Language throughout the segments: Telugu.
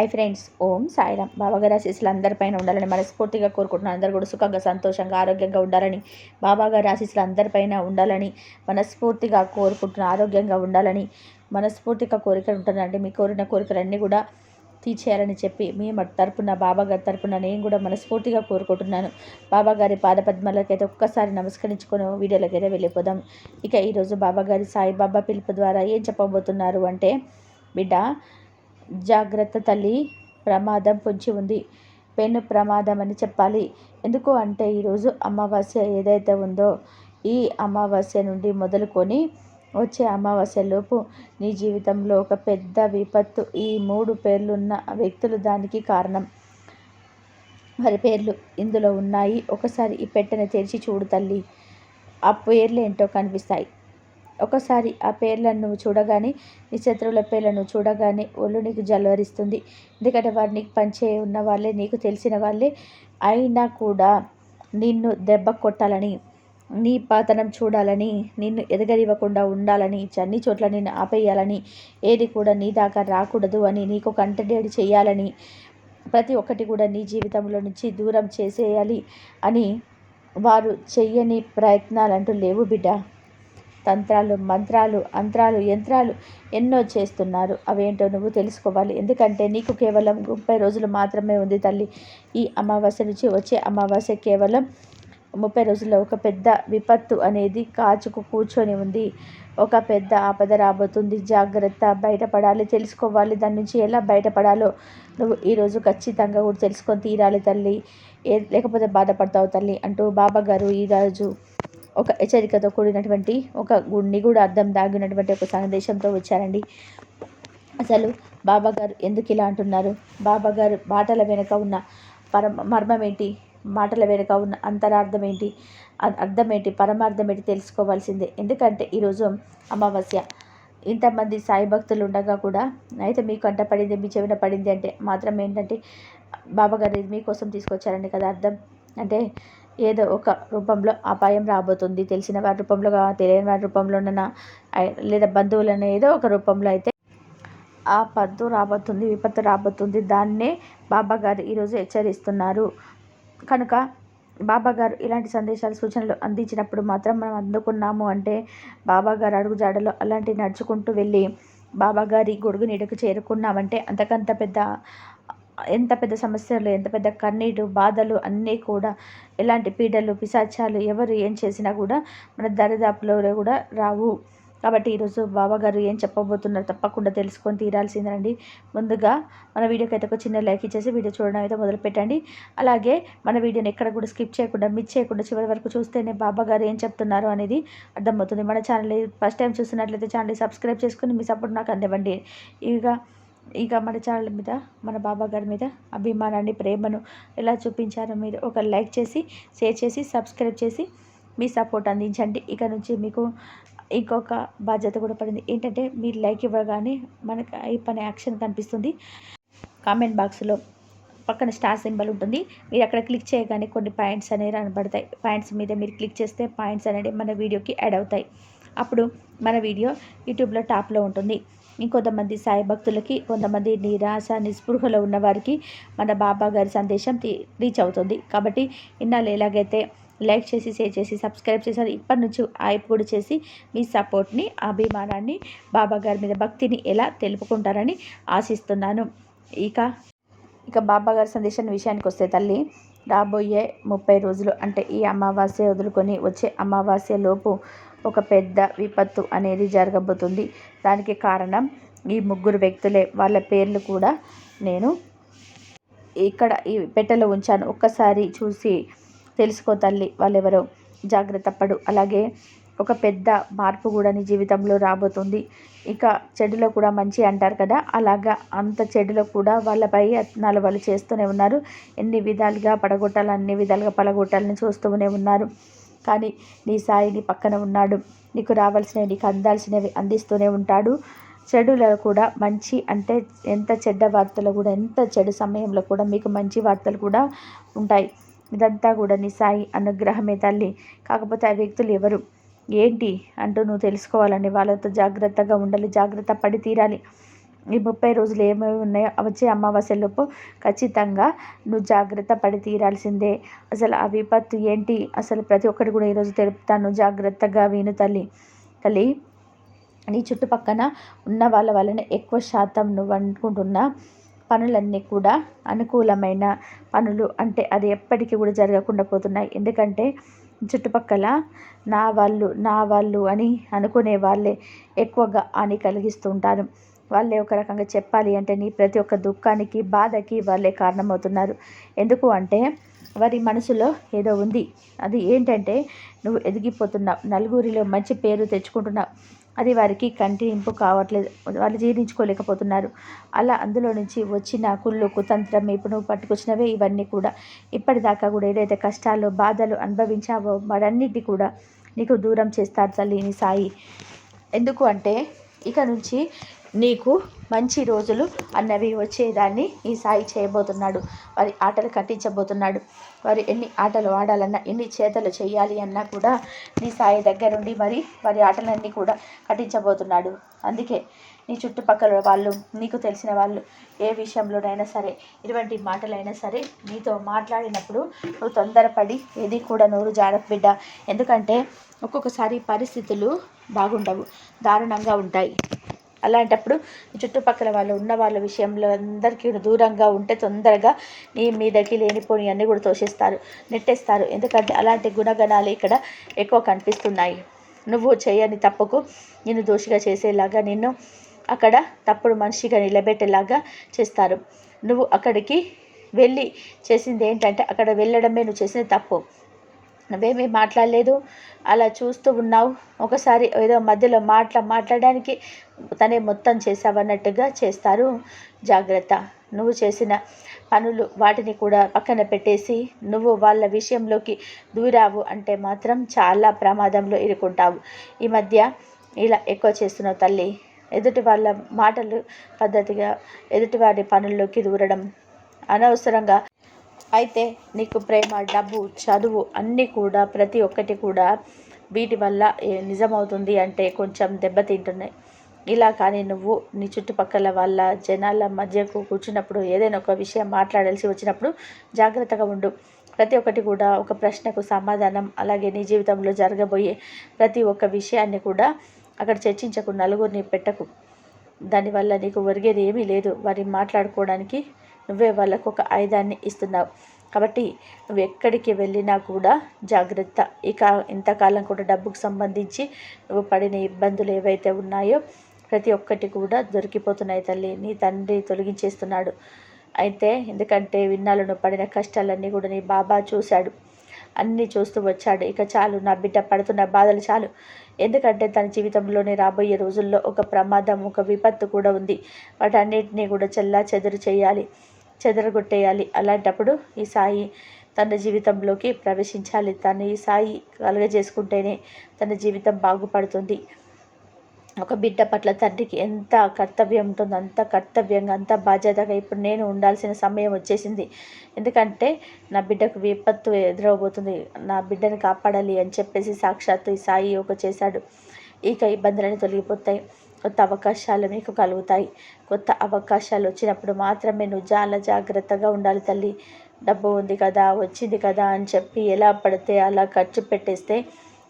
ఐ ఫ్రెండ్స్ ఓం సాయిరామ్. బాబాగారి ఆశీస్సులు అందరిపైన ఉండాలని మనస్ఫూర్తిగా కోరుకుంటున్నాను. అందరూ కూడా సుఖంగా సంతోషంగా ఆరోగ్యంగా ఉండాలని బాబాగారి ఆశీస్సులు అందరిపైన ఉండాలని మనస్ఫూర్తిగా కోరుకుంటున్న ఆరోగ్యంగా ఉండాలని మనస్ఫూర్తిగా కోరికలు ఉంటుందండి మీ కోరిన కోరికలన్నీ కూడా తీర్చేయాలని చెప్పి మీ తరపున బాబాగారి తరపున నేను కూడా మనస్ఫూర్తిగా కోరుకుంటున్నాను. బాబాగారి పాదపద్మాలకైతే ఒక్కసారి నమస్కరించుకొని వీడియోలకైతే వెళ్ళిపోదాం. ఇక ఈరోజు బాబాగారి సాయిబాబా పిలుపు ద్వారా ఏం చెప్పబోతున్నారు అంటే బిడ్డ జాగ్రత్త తల్లి ప్రమాదం పొంచి ఉంది. పెను ప్రమాదం అని చెప్పాలి. ఎందుకు అంటే ఈరోజు అమావాస్య ఏదైతే ఉందో ఈ అమావాస్య నుండి మొదలుకొని వచ్చే అమావాస్యలోపు నీ జీవితంలో ఒక పెద్ద విపత్తు ఈ మూడు పేర్లున్న వ్యక్తులు దానికి కారణం. వారి పేర్లు ఇందులో ఉన్నాయి. ఒకసారి ఈ పెట్టెను తెరిచి చూడు తల్లి. ఆ పేర్లు ఏంటో కనిపిస్తాయి. ఒకసారి ఆ పేర్లను నువ్వు చూడగానే నీ శత్రువుల పేర్లను చూడగానే ఒళ్ళు నీకు జలవరిస్తుంది. ఎందుకంటే వారు నీకు పంచే ఉన్న వాళ్ళే నీకు తెలిసిన వాళ్ళే. అయినా కూడా నిన్ను దెబ్బ కొట్టాలని నీ పాతనం చూడాలని నిన్ను ఎదగనివ్వకుండా ఉండాలని అన్ని చోట్ల నిన్ను ఆపేయాలని ఏది కూడా నీ దాకా రాకూడదు అని నీకు కంటడేడి చేయాలని ప్రతి ఒక్కటి కూడా నీ జీవితంలో నుంచి దూరం చేసేయాలి అని వారు చెయ్యని ప్రయత్నాలంటూ లేవు బిడ్డ. తంత్రాలు మంత్రాలు అంత్రాలు యంత్రాలు ఎన్నో చేస్తున్నారు. అవేంటో నువ్వు తెలుసుకోవాలి. ఎందుకంటే నీకు కేవలం ముప్పై రోజులు మాత్రమే ఉంది తల్లి. ఈ అమావాస్య నుంచి వచ్చే అమావాస్య కేవలం ముప్పై రోజుల్లో ఒక పెద్ద విపత్తు అనేది కాచుకు కూర్చొని ఉంది. ఒక పెద్ద ఆపద రాబోతుంది. జాగ్రత్త బయటపడాలి తెలుసుకోవాలి. దాని నుంచి ఎలా బయటపడాలో నువ్వు ఈరోజు ఖచ్చితంగా కూడా తెలుసుకొని తీరాలి తల్లి. లేకపోతే బాధపడతావు తల్లి అంటూ బాబా గారు ఈరోజు ఒక హెచ్చరికతో కూడినటువంటి ఒక గుండి కూడా అర్థం దాగినటువంటి ఒక సందేశంతో వచ్చారండి. అసలు బాబా గారు ఎందుకు ఇలా అంటున్నారు? బాబా గారు మాటల వెనుక ఉన్న పరమ మర్మం ఏంటి? మాటల వెనుక ఉన్న అంతరార్థం ఏంటి? అర్థం ఏంటి? పరమార్థం ఏంటి? తెలుసుకోవాల్సిందే. ఎందుకంటే ఈరోజు అమావాస్య. ఇంతమంది సాయి భక్తులు ఉండగా కూడా అయితే మీకు అంట పడింది మీ చెవిన పడింది అంటే మాత్రం ఏంటంటే బాబాగారు మీకోసం తీసుకొచ్చారండి కదా అర్థం? అంటే ఏదో ఒక రూపంలో అపాయం రాబోతుంది. తెలిసిన వారి రూపంలో తెలియని వారి రూపంలోనైనా లేదా బంధువులైనా ఏదో ఒక రూపంలో అయితే ఆ పద్దు రాబోతుంది విపత్తు రాబోతుంది. దాన్నే బాబా గారు ఈరోజు హెచ్చరిస్తున్నారు. కనుక బాబా గారు ఇలాంటి సందేశాలు సూచనలు అందించినప్పుడు మాత్రం మనం అందుకున్నాము అంటే బాబా గారు అడుగు జాడలో అలాంటి నడుచుకుంటూ వెళ్ళి బాబా గారి గొడుగు నీడకు చేరుకున్నామంటే అంతకంత పెద్ద ఎంత పెద్ద సమస్యలు ఎంత పెద్ద కన్నీరు బాధలు అన్నీ కూడా ఎలాంటి పీడలు పిశాచాలు ఎవరు ఏం చేసినా కూడా మన దరిదాపులో కూడా రావు. కాబట్టి ఈరోజు బాబాగారు ఏం చెప్పబోతున్నారు తప్పకుండా తెలుసుకొని తీరాల్సిందండి ముందుగా మన వీడియోకి అయితే ఒక చిన్న లైక్ ఇచ్చేసి వీడియో చూడడం అయితే మొదలు పెట్టండి అలాగే మన వీడియోని ఎక్కడ కూడా స్కిప్ చేయకుండా మిస్ చేయకుండా చివరి వరకు చూస్తేనే బాబాగారు ఏం చెప్తున్నారు అనేది అర్థమవుతుంది. మన ఛానల్ ఫస్ట్ టైం చూస్తున్నట్లయితే ఛానల్ సబ్స్క్రైబ్ చేసుకుని మీ సపోర్ట్ నాకు అందివ్వండి. ఇక ఇక మన ఛానల్ మీద మన బాబా గారి మీద అభిమానాన్ని ప్రేమను ఎలా చూపించారో మీరు ఒక లైక్ చేసి షేర్ చేసి సబ్స్క్రైబ్ చేసి మీ సపోర్ట్ అందించండి. ఇక నుంచి మీకు ఇంకొక బాధ్యత కూడా పడింది. ఏంటంటే మీరు లైక్ ఇవ్వగానే మనకు ఈ పని యాక్షన్ కనిపిస్తుంది. కామెంట్ బాక్స్లో పక్కన స్టార్ సింబల్ ఉంటుంది. మీరు అక్కడ క్లిక్ చేయగానే కొన్ని పాయింట్స్ అనేవి కనబడతాయి పాయింట్స్ మీద మీరు క్లిక్ చేస్తే పాయింట్స్ అనేవి మన వీడియోకి యాడ్ అవుతాయి. అప్పుడు మన వీడియో యూట్యూబ్లో టాప్లో ఉంటుంది. ఇంకొంతమంది సాయి భక్తులకి కొంతమంది నిరాశ నిస్పృహలో ఉన్న వారికి మన బాబా గారి సందేశం రీచ్ అవుతుంది. కాబట్టి ఇన్నాళ్ళు ఎలాగైతే లైక్ చేసి షేర్ చేసి సబ్స్క్రైబ్ చేశారు ఇప్పటి నుంచి ఐప్ కూడా చేసి మీ సపోర్ట్ని అభిమానాన్ని బాబా గారి మీద భక్తిని ఎలా తెలుపుకుంటారని ఆశిస్తున్నాను. ఇక ఇక బాబా గారి సందేశం విషయానికి వస్తే తల్లి రాబోయే ముప్పై రోజులు అంటే ఈ అమావాస్య వదులుకొని వచ్చే అమావాస్య లోపు ఒక పెద్ద విపత్తు అనేది జరగబోతుంది. దానికి కారణం ఈ ముగ్గురు వ్యక్తులే. వాళ్ళ పేర్లు కూడా నేను ఇక్కడ ఈ పెట్టెలో ఉంచాను. ఒక్కసారి చూసి తెలుసుకో తల్లి వాళ్ళెవరో. జాగ్రత్త పడు. అలాగే ఒక పెద్ద మార్పు కూడా నీ జీవితంలో రాబోతుంది. ఇక చెడులో కూడా మంచి అంటారు కదా. అలాగా అంత చెడులో కూడా వాళ్ళపై యత్నాలు వాళ్ళు చేస్తూనే ఉన్నారు. ఎన్ని విధాలుగా పడగొట్టాలి అన్ని విధాలుగా పడగొట్టాలని చూస్తూనే ఉన్నారు. కానీ నీ సాయి నీ పక్కన ఉన్నాడు. నీకు రావాల్సినవి నీకు అందాల్సినవి అందిస్తూనే ఉంటాడు. చెడులో కూడా మంచి అంటే ఎంత చెడ్డ వార్తలు కూడా ఎంత చెడు సమయంలో కూడా మీకు మంచి వార్తలు కూడా ఉంటాయి. ఇదంతా కూడా నీ సాయి అనుగ్రహమే తల్లి. కాకపోతే ఆ వ్యక్తులు ఎవరు? ఏంటి? అంటూ నువ్వు తెలుసుకోవాలని వాళ్ళతో జాగ్రత్తగా ఉండాలి జాగ్రత్త పడి తీరాలి. ఈ ముప్పై రోజులు ఏమేమి ఉన్నాయో వచ్చే అమావాస్యలోపు ఖచ్చితంగా నువ్వు జాగ్రత్త పడి తీరాల్సిందే. అసలు ఆ విపత్తు ఏంటి? అసలు ప్రతి ఒక్కటి కూడా ఈరోజు తెలుపుతాను. జాగ్రత్తగా విను తల్లి. తల్లి నీ చుట్టుపక్కన ఉన్న వాళ్ళ వలన ఎక్కువ శాతం నువ్వు అనుకుంటున్న పనులన్నీ కూడా అనుకూలమైన పనులు. అంటే అది ఎప్పటికీ కూడా జరగకుండా పోతున్నాయి. ఎందుకంటే చుట్టుపక్కల నా వాళ్ళు నా వాళ్ళు అని అనుకునే వాళ్ళే ఎక్కువగా హాని కలిగిస్తుంటారు. వాళ్ళే ఒక రకంగా చెప్పాలి అంటే నీ ప్రతి ఒక్క దుఃఖానికి బాధకి వాళ్ళే కారణమవుతున్నారు. ఎందుకు అంటే వారి మనసులో ఏదో ఉంది. అది ఏంటంటే నువ్వు ఎదిగిపోతున్నావు. నలుగురిలో మంచి పేరు తెచ్చుకుంటున్నావు. అది వారికి కంటింపు కావట్లేదు. వాళ్ళు జీర్ణించుకోలేకపోతున్నారు. అలా అందులో నుంచి వచ్చిన కుళ్ళు కుతంత్రం ఇప్పుడు నువ్వు పట్టుకొచ్చినవే ఇవన్నీ కూడా. ఇప్పటిదాకా కూడా ఏదైతే కష్టాలు బాధలు అనుభవించావో వారన్నిటి కూడా నీకు దూరం చేస్తారు తల్లి నీ సాయి. ఎందుకు అంటే ఇక నుంచి నీకు మంచి రోజులు అన్నవి వచ్చేదాన్ని ఈ సాయి చేయబోతున్నాడు. వారి ఆటలు కట్టించబోతున్నాడు. వారు ఎన్ని ఆటలు ఆడాలన్నా ఎన్ని చేతలు చేయాలి అన్నా కూడా నీ సాయి దగ్గరుండి మరి వారి ఆటలన్నీ కూడా కట్టించబోతున్నాడు. అందుకే నీ చుట్టుపక్కల వాళ్ళు నీకు తెలిసిన వాళ్ళు ఏ విషయంలోనైనా సరే ఇటువంటి మాటలైనా సరే నీతో మాట్లాడినప్పుడు నువ్వు తొందరపడి ఏది కూడా నోరు జారక బిడ్డ. ఎందుకంటే ఒక్కొక్కసారి పరిస్థితులు బాగుండవు దారుణంగా ఉంటాయి. అలాంటప్పుడు చుట్టుపక్కల వాళ్ళు ఉన్న వాళ్ళ విషయంలో అందరికీ దూరంగా ఉంటే తొందరగా నీ మీదకి లేనిపోని అన్నీ కూడా తోషిస్తారు నెట్టేస్తారు. ఎందుకంటే అలాంటి గుణగణాలు ఇక్కడ ఎక్కువ కనిపిస్తున్నాయి. నువ్వు చేయని తప్పుకు నిన్ను దోషిగా చేసేలాగా నిన్ను అక్కడ తప్పుడు మనిషిగా నిలబెట్టేలాగా చేస్తారు. నువ్వు అక్కడికి వెళ్ళి చేసింది ఏంటంటే అక్కడ వెళ్ళడమే నువ్వు చేసిన తప్పు. నువ్వేమీ మాట్లాడలేదు. అలా చూస్తూ ఉన్నావు. ఒకసారి ఏదో మధ్యలో మాట్లా మాట్లాడడానికి తనే మొత్తం చేసావన్నట్టుగా చేస్తారు. జాగ్రత్త. నువ్వు చేసిన పనులు వాటిని కూడా పక్కన పెట్టేసి నువ్వు వాళ్ళ విషయంలోకి దూరావు అంటే మాత్రం చాలా ప్రమాదంలో ఇరుకుంటావు. ఈ మధ్య ఇలా ఎక్కువ చేస్తున్నావు తల్లి. ఎదుటి వాళ్ళ మాటలు పద్ధతిగా ఎదుటి వారి పనుల్లోకి దూరడం అనవసరంగా అయితే నీకు ప్రేమ డబ్బు చదువు అన్నీ కూడా ప్రతి ఒక్కటి కూడా వీటి వల్ల నిజమవుతుంది అంటే కొంచెం దెబ్బతింటున్నాయి ఇలా కానీ నువ్వు నీ చుట్టుపక్కల వాళ్ళ జనాల మధ్యకు కూర్చున్నప్పుడు ఏదైనా ఒక విషయం మాట్లాడాల్సి వచ్చినప్పుడు జాగ్రత్తగా ఉండు. ప్రతి ఒక్కటి కూడా ఒక ప్రశ్నకు సమాధానం అలాగే నీ జీవితంలో జరగబోయే ప్రతి ఒక్క విషయాన్ని కూడా అక్కడ చర్చించకు నలుగురిని పెట్టకు. దానివల్ల నీకు ఒరిగేది ఏమీ లేదు. వారిని మాట్లాడుకోవడానికి నువ్వే వాళ్ళకు ఒక ఆయుధాన్ని ఇస్తున్నావు. కాబట్టి నువ్వు ఎక్కడికి వెళ్ళినా కూడా జాగ్రత్త. ఇక ఇంతకాలం కూడా డబ్బుకు సంబంధించి నువ్వు పడిన ఇబ్బందులు ఏవైతే ఉన్నాయో ప్రతి ఒక్కటి కూడా దొరికిపోతున్నాయి తల్లి. నీ తండ్రి తొలగించేస్తున్నాడు. అయితే ఎందుకంటే విన్నాలను పడిన కష్టాలన్నీ కూడా నీ బాబా చూశాడు. అన్నీ చూస్తూ వచ్చాడు. ఇక చాలు నా బిడ్డ పడుతున్న బాధలు చాలు. ఎందుకంటే తన జీవితంలోనే రాబోయే రోజుల్లో ఒక ప్రమాదం ఒక విపత్తు కూడా ఉంది. వాటన్నిటినీ కూడా చెల్లా చెదురు చేయాలి. చెదరగొట్టేయాలి. అలాంటప్పుడు ఈ సాయి తన జీవితంలోకి ప్రవేశించాలి. తను ఈ సాయి కలుగజేసుకుంటేనే తన జీవితం బాగుపడుతుంది. ఒక బిడ్డ పట్ల తండ్రికి ఎంత కర్తవ్యం ఉంటుందో అంత కర్తవ్యంగా అంత బాధ్యతగా ఇప్పుడు నేను ఉండాల్సిన సమయం వచ్చేసింది. ఎందుకంటే నా బిడ్డకు విపత్తు ఎదురవబోతుంది. నా బిడ్డను కాపాడాలి అని చెప్పేసి సాక్షాత్తు ఈ సాయి ఒక చేశాడు. ఇక ఇబ్బందులన్నీ తొలగిపోతాయి. కొత్త అవకాశాలు మీకు కలుగుతాయి. కొత్త అవకాశాలు వచ్చినప్పుడు మాత్రమే నువ్వు చాలా జాగ్రత్తగా ఉండాలి తల్లి. డబ్బు ఉంది కదా వచ్చింది కదా అని చెప్పి ఎలా పడితే అలా ఖర్చు పెట్టేస్తే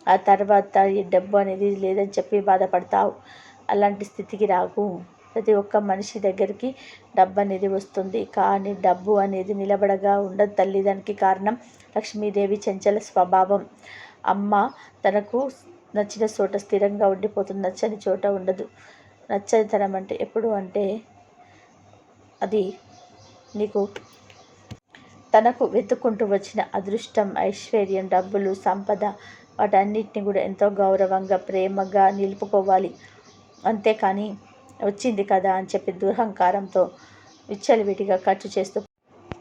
ఆ తర్వాత ఈ డబ్బు అనేది లేదని చెప్పి బాధపడతావు. అలాంటి స్థితికి రాకు. ప్రతి ఒక్క మనిషి దగ్గరికి డబ్బు అనేది వస్తుంది. కానీ డబ్బు అనేది నిలబడగా ఉండదు తల్లి. దానికి కారణం లక్ష్మీదేవి చంచల స్వభావం. అమ్మ తనకు నచ్చిన చోట స్థిరంగా ఉండిపోతుంది నచ్చని చోట ఉండదు. నచ్చనితనం అంటే ఎప్పుడు అంటే అది నీకు తనకు వెతుక్కుంటూ వచ్చిన అదృష్టం ఐశ్వర్యం డబ్బులు సంపద వాటన్నిటిని కూడా ఎంతో గౌరవంగా ప్రేమగా నిలుపుకోవాలి. అంతేకాని వచ్చింది కదా అని చెప్పి దురహంకారంతో విచ్చలవిడిగా ఖర్చు చేస్తూ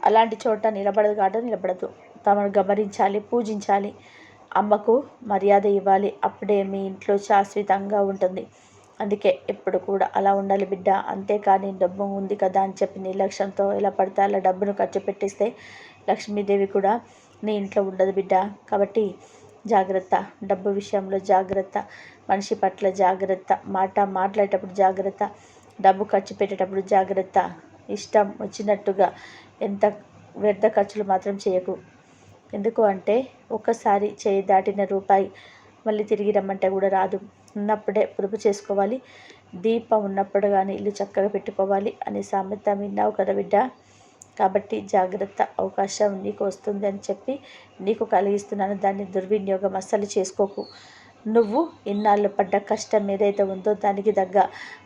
అలాంటి చోట నిలబడదు కాదు నిలబడదు. తమను గమనించాలి పూజించాలి. అమ్మకు మర్యాద ఇవ్వాలి. అప్పుడే మీ ఇంట్లో శాశ్వతంగా ఉంటుంది. అందుకే ఎప్పుడు కూడా అలా ఉండాలి బిడ్డ. అంతేకాని డబ్బు ఉంది కదా అని చెప్పి నిర్లక్ష్యంతో ఎలా పడితే అలా డబ్బును ఖర్చు పెట్టిస్తే లక్ష్మీదేవి కూడా నీ ఇంట్లో ఉండదు బిడ్డ. కాబట్టి జాగ్రత్త. డబ్బు విషయంలో జాగ్రత్త. మనిషి పట్ల జాగ్రత్త. మాట మాట్లాడేటప్పుడు జాగ్రత్త. డబ్బు ఖర్చు పెట్టేటప్పుడు జాగ్రత్త. ఇష్టం వచ్చినట్టుగా ఎంత వ్యర్థ ఖర్చులు మాత్రం చేయకు. ఎందుకు అంటే ఒక్కసారి చేయి దాటిన రూపాయి మళ్ళీ తిరిగి రమ్మంటే కూడా రాదు. ఉన్నప్పుడే పొదుపు చేసుకోవాలి. దీపం ఉన్నప్పుడు కానీ ఇల్లు చక్కగా పెట్టుకోవాలి అనే సామెత విన్నావు కదా బిడ్డ. కాబట్టి జాగ్రత్త అవకాశం నీకు వస్తుంది అని చెప్పి నీకు కలిగిస్తున్నాను. దాన్ని దుర్వినియోగం అస్సలు చేసుకోకు. నువ్వు ఇన్నాళ్ళు పడ్డ కష్టం ఏదైతే ఉందో దానికి తగ్గ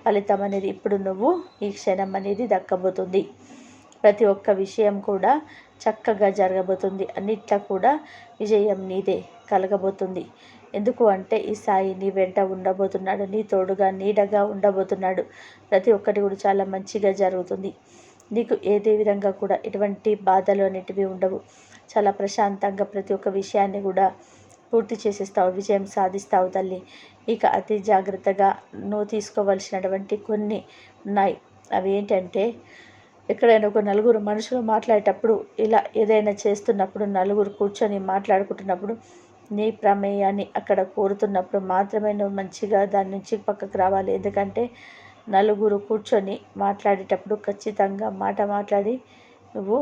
ఫలితం అనేది ఇప్పుడు నువ్వు ఈ క్షణం అనేది దక్కబోతుంది. ప్రతి ఒక్క విషయం కూడా చక్కగా జరగబోతుంది. అన్నిట్లా కూడా విజయం నీదే కలగబోతుంది. ఎందుకు అంటే ఈ సాయి నీ వెంట ఉండబోతున్నాడు. నీ తోడుగా నీడగా ఉండబోతున్నాడు. ప్రతి ఒక్కటి కూడా చాలా మంచిగా జరుగుతుంది. నీకు ఏదే విధంగా కూడా ఎటువంటి బాధలు అనేటివి ఉండవు. చాలా ప్రశాంతంగా ప్రతి ఒక్క విషయాన్ని కూడా పూర్తి చేసేస్తావు విజయం సాధిస్తావు తల్లి. ఇక అతి జాగ్రత్తగా నువ్వు తీసుకోవలసినటువంటి కొన్ని ఉన్నాయి. అవి ఏంటంటే ఎక్కడైనా ఒక నలుగురు మనుషులు మాట్లాడేటప్పుడు ఇలా ఏదైనా చేస్తున్నప్పుడు నలుగురు కూర్చొని మాట్లాడుకుంటున్నప్పుడు నీ ప్రమేయాన్ని అక్కడ కోరుతున్నప్పుడు మాత్రమే నువ్వు మంచిగా దాని నుంచి పక్కకు రావాలి. ఎందుకంటే నలుగురు కూర్చొని మాట్లాడేటప్పుడు ఖచ్చితంగా మాట మాట్లాడి నువ్వు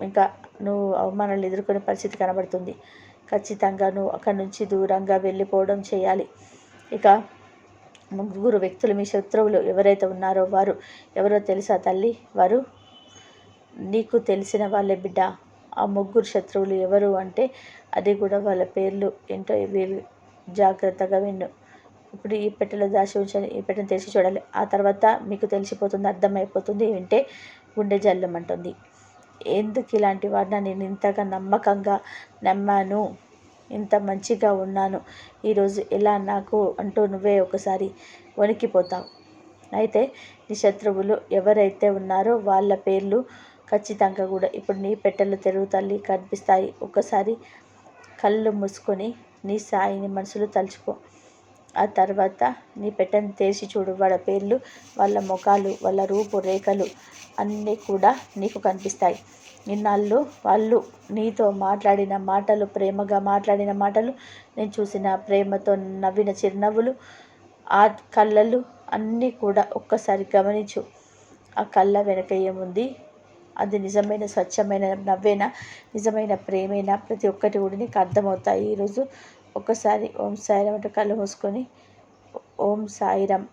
ఇంకా నువ్వు అవమానాలు ఎదుర్కొనే పరిస్థితి కనబడుతుంది. ఖచ్చితంగా నువ్వు అక్కడి నుంచి దూరంగా వెళ్ళిపోవడం చేయాలి. ఇక ముగ్గురు వ్యక్తులు మీ శత్రువులు ఎవరైతే ఉన్నారో వారు ఎవరో తెలుసా తల్లి? వారు నీకు తెలిసిన వాళ్ళే బిడ్డ. ఆ ముగ్గురు శత్రువులు ఎవరు అంటే అది కూడా వాళ్ళ పేర్లు ఏంటో వీళ్ళు జాగ్రత్తగా విన్ను. ఇప్పుడు ఈ పెట్టెలో దాచి ఉంచాలి ఈ పెట్టెను తెరిచి చూడాలి. ఆ తర్వాత మీకు తెలిసిపోతుంది అర్థమైపోతుంది వింటే గుండె జల్లమంటుంది. ఎందుకు ఇలాంటి వాడిన నేను ఇంతగా నమ్మకంగా నమ్మాను? ఇంత మంచిగా ఉన్నాను. ఈరోజు ఎలా నాకు అంటూ నువ్వే ఒకసారి వణికిపోతావు. అయితే నీ శత్రువులు ఎవరైతే ఉన్నారో వాళ్ళ పేర్లు ఖచ్చితంగా కూడా ఇప్పుడు నీ పెట్టెలు తెరువు తల్లి కనిపిస్తాయి. ఒకసారి కళ్ళు మూసుకొని నీ సాయిని మనసులో తలుచుకో. ఆ తర్వాత నీ పెట్టెను తెరిచి చూడు. వాళ్ళ పేర్లు వాళ్ళ ముఖాలు వాళ్ళ రూపు రేఖలు అన్నీ కూడా నీకు కనిపిస్తాయి. ఇన్నాళ్ళు వాళ్ళు నీతో మాట్లాడిన మాటలు ప్రేమగా మాట్లాడిన మాటలు నేను చూసిన ప్రేమతో నవ్విన చిరునవ్వులు ఆ కళ్ళలు అన్నీ కూడా ఒక్కసారి గమనించు. ఆ కళ్ళ వెనక ఏముంది? అది నిజమైన స్వచ్ఛమైన నవ్వేనా? నిజమైన ప్రేమేనా? ప్రతి ఒక్కటి కూడా నీకు అర్థమవుతాయి. ఈరోజు ఒక్కసారి ఓం సాయిరామ్ అంటే కళ్ళు మూసుకొని ఓం సాయిరామ్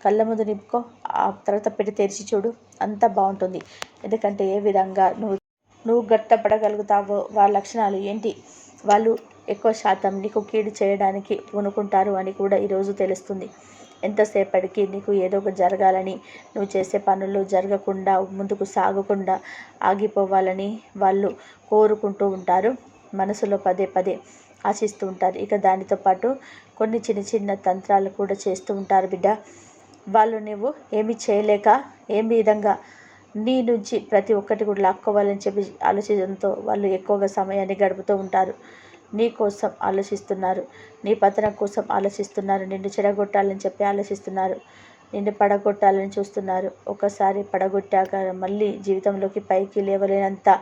కళ్ళ ముందు నింపుకో. ఆ తర్వాత పెట్టి తెరిచి చూడు. అంతా బాగుంటుంది. ఎందుకంటే ఏ విధంగా నువ్వు నువ్వు గట్టపడగలుగుతావో వాళ్ళ లక్షణాలు ఏంటి? వాళ్ళు ఎక్కువ శాతం నీకు కీడు చేయడానికి పూనుకుంటారు అని కూడా ఈరోజు తెలుస్తుంది. ఎంతసేపటికి నీకు ఏదో ఒక జరగాలని నువ్వు చేసే పనులు జరగకుండా ముందుకు సాగకుండా ఆగిపోవాలని వాళ్ళు కోరుకుంటూ ఉంటారు. మనసులో పదే పదే ఆశిస్తూ ఉంటారు. ఇక దానితో పాటు కొన్ని చిన్న చిన్న తంత్రాలు కూడా చేస్తూ ఉంటారు బిడ్డ. వాళ్ళు నువ్వు ఏమి చేయలేక ఏ విధంగా నీ నుంచి ప్రతి ఒక్కటి కూడా లాక్కోవాలని చెప్పి ఆలోచించడంతో వాళ్ళు ఎక్కువగా సమయాన్ని గడుపుతూ ఉంటారు. నీ కోసం ఆలోచిస్తున్నారు. నీ పతనం కోసం ఆలోచిస్తున్నారు. నిన్ను చెడగొట్టాలని చెప్పి ఆలోచిస్తున్నారు. నిన్ను పడగొట్టాలని చూస్తున్నారు. ఒకసారి పడగొట్టాక మళ్ళీ జీవితంలోకి పైకి లేవలేనంత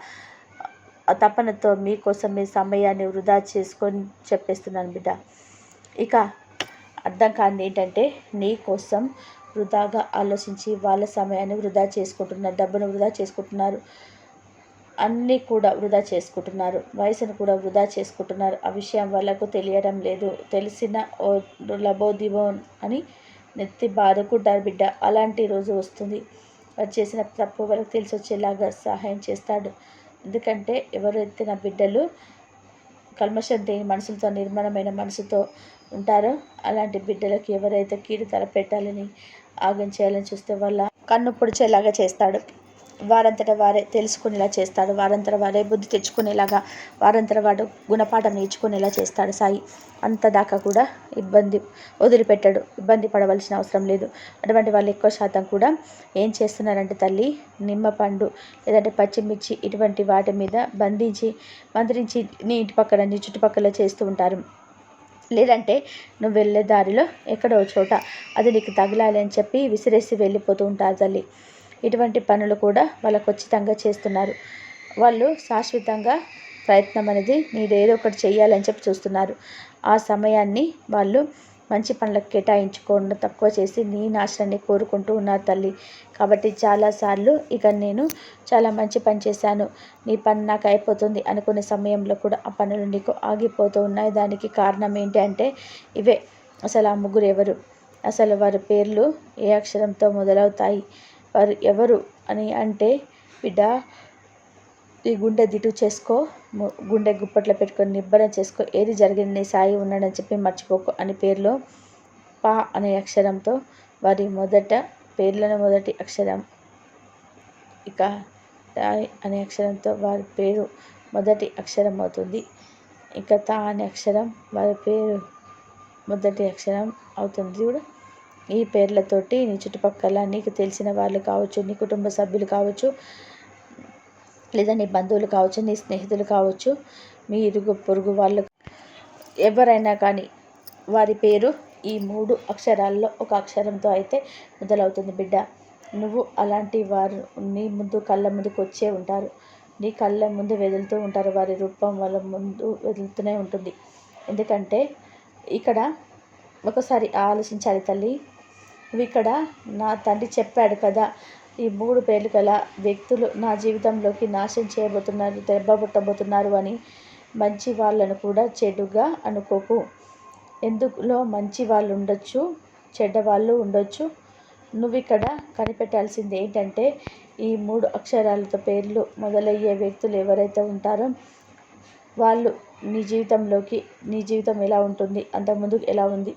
తపనతో మీకోసం మీ సమయాన్ని వృధా చేసుకొని చెప్పేస్తున్నాను బిడ్డ. ఇక అర్థం కాని ఏంటంటే నీ కోసం వృధాగా ఆలోచించి వాళ్ళ సమయాన్ని వృధా చేసుకుంటున్నారు డబ్బును వృధా చేసుకుంటున్నారు. అన్నీ కూడా వృధా చేసుకుంటున్నారు. వయసును కూడా వృధా చేసుకుంటున్నారు. ఆ విషయం వాళ్ళకు తెలియడం లేదు. తెలిసిన ఓ లబోదిబో అని నెత్తి బాధకుంటారు బిడ్డ. అలాంటి రోజు వస్తుంది. వారు చేసిన తప్పు వాళ్ళకి తెలిసి వచ్చేలాగా సహాయం చేస్తాడు. ఎందుకంటే ఎవరైతే నా బిడ్డలు కల్మషం దేని మనసులతో నిర్మలమైన మనసుతో ఉంటారో? అలాంటి బిడ్డలకు ఎవరైతే కీడు తలపెట్టాలని ఆగం చేయాలని చూస్తే వాళ్ళ కన్ను పొడిచేలాగా చేస్తాడు. వారంతట వారే తెలుసుకునేలా చేస్తాడు. వారంతట వారే బుద్ధి తెచ్చుకునేలాగా వారంతట వాడు గుణపాఠం నేర్చుకునేలా చేస్తాడు సాయి. అంత దాకా కూడా ఇబ్బంది వదిలిపెట్టాడు. ఇబ్బంది పడవలసిన అవసరం లేదు. అటువంటి వాళ్ళు ఎక్కువ శాతం కూడా ఏం చేస్తున్నారంటే తల్లి నిమ్మ పండు లేదంటే పచ్చిమిర్చి ఇటువంటి వాటి మీద బంధించి మంత్రించి నీ ఇంటి పక్కన నీ చుట్టుపక్కల చేస్తూ ఉంటారు. లేదంటే నువ్వు వెళ్ళే దారిలో ఎక్కడో చోట అది నీకు తగలాలి అని చెప్పి విసిరేసి వెళ్ళిపోతూ ఉంటారు తల్లి. ఇటువంటి పనులు కూడా వాళ్ళు ఖచ్చితంగా చేస్తున్నారు. వాళ్ళు శాశ్వతంగా ప్రయత్నం అనేది నీదేదో ఒకటి చేయాలని చెప్పి చూస్తున్నారు. ఆ సమయాన్ని వాళ్ళు మంచి పనులకు కేటాయించుకోకుండా తక్కువ చేసి నీ నాశనాన్ని కోరుకుంటూ ఉన్నారు తల్లి. కాబట్టి చాలాసార్లు ఇక నేను చాలా మంచి పని చేశాను. నీ పని నాకు అయిపోతుంది అనుకునే సమయంలో కూడా ఆ పనులు నీకు ఆగిపోతూ ఉన్నాయి. దానికి కారణం ఏంటి అంటే ఇవే. అసలు ఆ ముగ్గురు ఎవరు? అసలు వారి పేర్లు ఏ అక్షరంతో మొదలవుతాయి? వారు ఎవరు అని అంటే బిడ్డ ఈ గుండె దిటు చేసుకో గుండె గుప్పట్లో పెట్టుకొని నిబ్బరం చేసుకో ఏది జరిగింది నీ సాయి ఉన్నాడని చెప్పి మర్చిపోకు అని పేరులో పా అనే అక్షరంతో వారి మొదట పేర్లను మొదటి అక్షరం ఇక తాయ్ అనే అక్షరంతో వారి పేరు మొదటి అక్షరం అవుతుంది. ఇక తా అనే అక్షరం వారి పేరు మొదటి అక్షరం అవుతుంది కూడా ఈ పేర్లతోటి నీ చుట్టుపక్కల నీకు తెలిసిన వాళ్ళు కావచ్చు నీ కుటుంబ సభ్యులు కావచ్చు లేదా నీ బంధువులు కావచ్చు నీ స్నేహితులు కావచ్చు మీ ఇరుగు పొరుగు వాళ్ళు ఎవరైనా కానీ వారి పేరు ఈ మూడు అక్షరాల్లో ఒక అక్షరంతో అయితే మొదలవుతుంది. బిడ్డ నువ్వు అలాంటి వారు నీ ముందు కళ్ళ ముందుకు వచ్చే ఉంటారు. నీ కళ్ళ ముందు వెదులుతూ ఉంటారు. వారి రూపం వాళ్ళ ముందు వెదులుతూనే ఉంటుంది. ఎందుకంటే ఇక్కడ ఒకసారి ఆలోచించాలి తల్లి నువ్వు ఇక్కడ నా తండ్రి చెప్పాడు కదా ఈ మూడు పేర్లు గల వ్యక్తులు నా జీవితంలోకి నాశనం చేయబోతున్నారు దెబ్బబుట్టబోతున్నారు అని మంచి వాళ్ళను కూడా చెడుగా అనుకోకు. ఎందుకులో మంచి వాళ్ళు ఉండొచ్చు చెడ్డ వాళ్ళు ఉండొచ్చు? నువ్వు ఇక్కడ కనిపెట్టాల్సింది ఏంటంటే ఈ మూడు అక్షరాలతో పేర్లు మొదలయ్యే వ్యక్తులు ఎవరైతే ఉంటారో వాళ్ళు నీ జీవితంలోకి నీ జీవితం ఎలా ఉంటుంది అంతకుముందు ఎలా ఉంది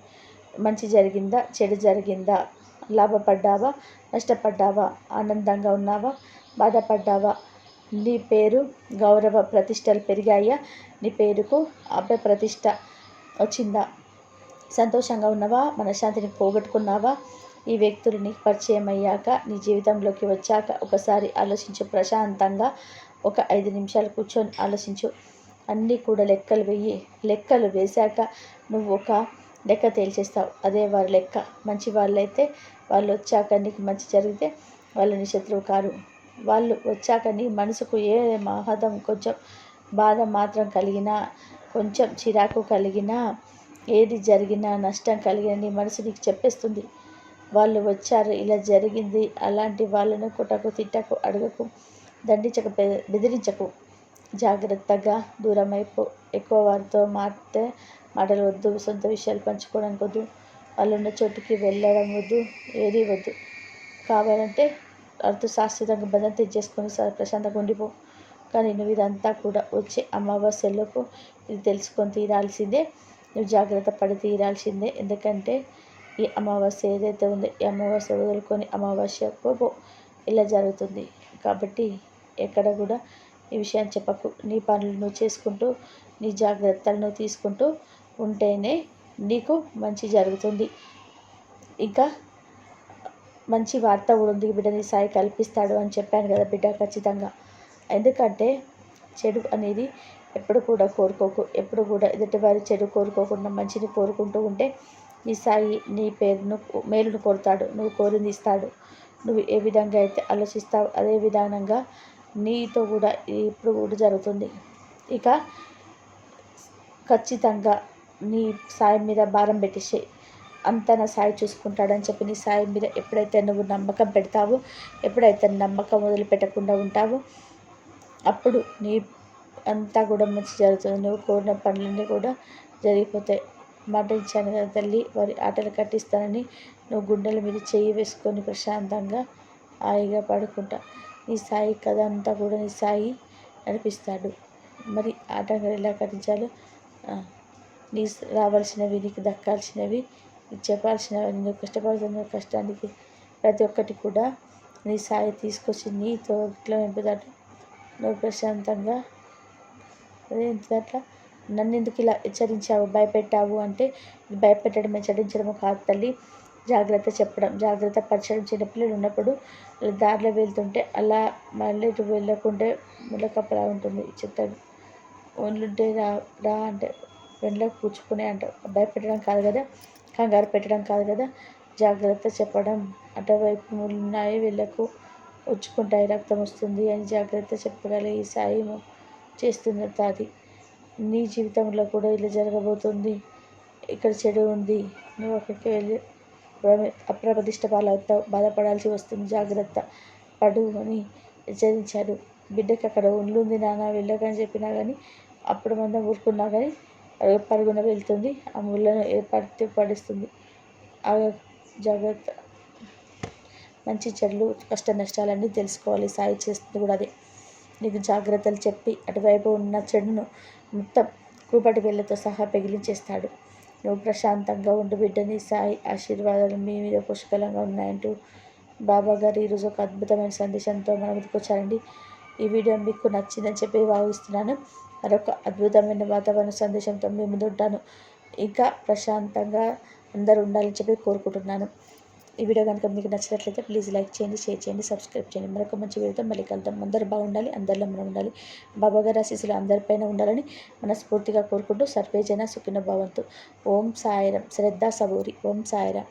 మంచి జరిగిందా చెడు జరిగిందా? లాభపడ్డావా? నష్టపడ్డావా? ఆనందంగా ఉన్నావా? బాధపడ్డావా? నీ పేరు గౌరవ ప్రతిష్టలు పెరిగాయా? నీ పేరుకు అభ్య ప్రతిష్ట వచ్చిందా? సంతోషంగా ఉన్నావా? మనశ్శాంతిని పోగొట్టుకున్నావా? ఈ వ్యక్తులు నీకు పరిచయం అయ్యాక నీ జీవితంలోకి వచ్చాక ఒకసారి ఆలోచించు. ప్రశాంతంగా ఒక ఐదు నిమిషాలు కూర్చొని ఆలోచించు. అన్నీ కూడా లెక్కలు వెయ్యి. లెక్కలు వేశాక నువ్వు ఒక లెక్క తేల్చేస్తావు. అదే వారి లెక్క. మంచి వాళ్ళైతే వాళ్ళు వచ్చాక నీకు మంచి జరిగితే వాళ్ళు నీ శత్రువు కారు. వాళ్ళు వచ్చాక నీ మనసుకు ఏ మహదం కొంచెం బాధ మాత్రం కలిగినా కొంచెం చిరాకు కలిగినా ఏది జరిగినా నష్టం కలిగిన నీ మనసు నీకు చెప్పేస్తుంది. వాళ్ళు వచ్చారు ఇలా జరిగింది అలాంటి వాళ్ళను కుటకు తిట్టకు అడగకు దండించక బెదిరించకు. జాగ్రత్తగా దూరం అయిపో ఎక్కువ వారితో మాట్లాడితే మాటలు వద్దు సొంత విషయాలు పంచుకోవడానికి వద్దు. వాళ్ళు ఉన్న చోటుకి వెళ్ళడం వద్దు ఏది వద్దు. కావాలంటే వారితో శాశ్వతంగా బంధం తెచ్చేసుకొని ప్రశాంతంగా ఉండిపో. కానీ నువ్వు ఇదంతా కూడా వచ్చే అమావాస్యలోపు ఇది తెలుసుకొని తీరాల్సిందే. నువ్వు జాగ్రత్త పడి తీరాల్సిందే. ఎందుకంటే ఈ అమావాస్య ఏదైతే ఉందో ఈ అమావాస్య వదులుకొని అమావాస్య పో ఇలా జరుగుతుంది. కాబట్టి ఎక్కడ కూడా ఈ విషయాన్ని చెప్పకు. నీ పనులు నువ్వు చేసుకుంటూ నీ జాగ్రత్తలను తీసుకుంటూ ఉంటేనే నీకు మంచి జరుగుతుంది. ఇంకా మంచి వార్త కూడా ఉంది. బిడ్డ నీ సాయి కల్పిస్తాడు అని చెప్పాను కదా బిడ్డ ఖచ్చితంగా. ఎందుకంటే చెడు అనేది ఎప్పుడు కూడా కోరుకోకు. ఎప్పుడు కూడా ఎదుటివారి చెడు కోరుకోకుండా మంచిని కోరుకుంటూ ఉంటే నీ సాయి నీ పేరును మేలును కోరుతాడు. నువ్వు కోరింది ఇస్తాడు. నువ్వు ఏ విధంగా అయితే ఆలోచిస్తావు అదే విధానంగా నీతో కూడా ఇప్పుడు కూడా జరుగుతుంది. ఇక ఖచ్చితంగా నీ సాయి మీద భారం పెట్టేసి అంతా నా సాయి చూసుకుంటాడని చెప్పి నీ సాయి మీద ఎప్పుడైతే నువ్వు నమ్మకం పెడతావో ఎప్పుడైతే నమ్మకం వదిలిపెట్టకుండా ఉంటావో అప్పుడు నీ అంతా కూడా మంచి జరుగుతుంది. నువ్వు కోరిన పనులన్నీ కూడా జరిగిపోతాయి. మాట ఇచ్చాను కదా తల్లి వారి ఆటలు కట్టిస్తానని నువ్వు గుండెల మీద చెయ్యి వేసుకొని ప్రశాంతంగా హాయిగా పడుకుంటా. నీ సాయి కథ అంతా కూడా నీ సాయి నడిపిస్తాడు. మరి ఆటంకాలు ఎలా కట్టించాలో నీ రావాల్సినవి నీకు దక్కాల్సినవి నీకు చెప్పాల్సినవి నువ్వు కష్టపడుతున్న కష్టానికి ప్రతి ఒక్కటి కూడా నీ సాయి తీసుకొచ్చి నీతో ఇట్లా నింపుతాడు. నువ్వు ప్రశాంతంగా అట్లా నన్ను ఎందుకు ఇలా హెచ్చరించావు భయపెట్టావు అంటే భయపెట్టడం హెచ్చరించడం కాదు తల్లి. జాగ్రత్త చెప్పడం జాగ్రత్త పరచడం. చిన్నపిల్లలు ఉన్నప్పుడు దారిలో వెళ్తుంటే అలా మళ్ళీ ఇటు వెళ్ళకుంటే ముళ్ళకప్పలా ఉంటుంది. చెప్తాడు ఒళ్ళుంటే రా రా అంటే వెంటనే కూర్చుకునే అంట భయపెట్టడం కాదు కదా కంగారు పెట్టడం కాదు కదా జాగ్రత్త చెప్పడం. అటువైపు ఉన్నాయి వీళ్ళకు వచ్చుకుంటాయి రక్తం వస్తుంది అని జాగ్రత్త చెప్పగల ఈ సాయం చేస్తున్న తాది నీ జీవితంలో కూడా ఇలా జరగబోతుంది. ఇక్కడ చెడు ఉంది. నువ్వు అక్కడికి వెళ్ళి అప్రతిష్ట పాలవుతావు. బాధపడాల్సి వస్తుంది. జాగ్రత్త పడు అని హెచ్చరించాడు. బిడ్డకి అక్కడ ఉండుంది నాన్న వెళ్ళకని చెప్పినా కానీ అప్పుడు మనం ఊరుకున్నా కానీ పరుగున వెళ్తుంది. ఆ ముళ్ళను ఏర్పడితే పడిస్తుంది. ఆ జాగ్రత్త మంచి చెడులు కష్ట నష్టాలన్నీ తెలుసుకోవాలి. సాయి చేస్తుంది కూడా అదే. నీకు జాగ్రత్తలు చెప్పి అటువైపు ఉన్న చెడును మొత్తం కూపటి వేళ్ళతో సహా పెగిలించేస్తాడు. నువ్వు ప్రశాంతంగా ఉండు బిడ్డని. సాయి ఆశీర్వాదాలు మీ మీద పుష్కలంగా ఉన్నాయంటూ బాబా గారు ఈరోజు ఒక అద్భుతమైన సందేశంతో మన ముందుకు వచ్చారండి. ఈ వీడియో మీకు నచ్చిందని చెప్పి భావిస్తున్నాను. మరొక అద్భుతమైన వాతావరణ సందేశంతో మీ ఉంటాను. ఇంకా ప్రశాంతంగా అందరూ ఉండాలని చెప్పి కోరుకుంటున్నాను. ఈ వీడియో కనుక మీకు నచ్చినట్లయితే ప్లీజ్ లైక్ చేయండి షేర్ చేయండి సబ్స్క్రైబ్ చేయండి. మరొక మంచి వీడియోతో మళ్ళీ కలుద్దాం. అందరూ బాగుండాలి అందరిలో మనం ఉండాలి. బాబాగారి ఆశీస్సులు అందరిపైన ఉండాలని మనస్ఫూర్తిగా కోరుకుంటూ సర్వేజన సుఖిన భవంతు. ఓం సాయిరం. శ్రద్ధ సబూరి. ఓం సాయిరం.